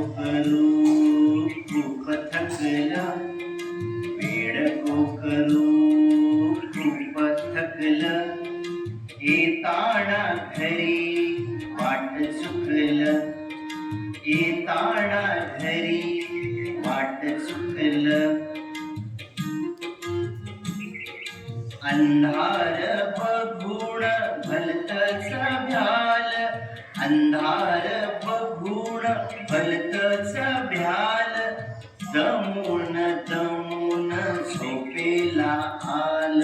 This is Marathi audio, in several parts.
करू खूप थकला वेळ को करू वाट चुकलं येताना घरी वाट चुकलं. अंधार बघून भलतच भ्याल अंधार झोपेला आल.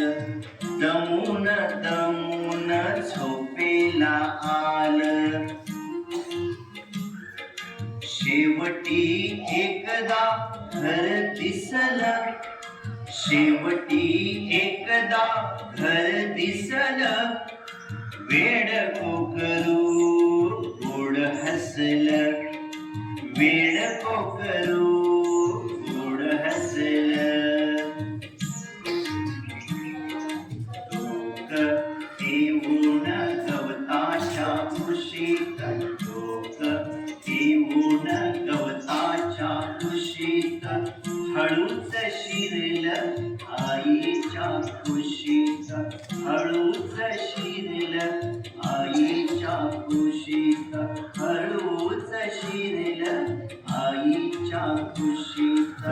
दमून दमून झोपेला आल. शेवटी एकदा घर दिसल. शेवटी एकदा घर दिसल. वेड कोकरू गोड हसल. वेड कोकरू येऊन गवताच्या कुशीत लोक येऊन गवताच्या कुशीत हळूच शिरलं आईच्या कुशीत हळूच शिरलं आईच्या कुशीत हळूच शिरलं आईच्या कुशीत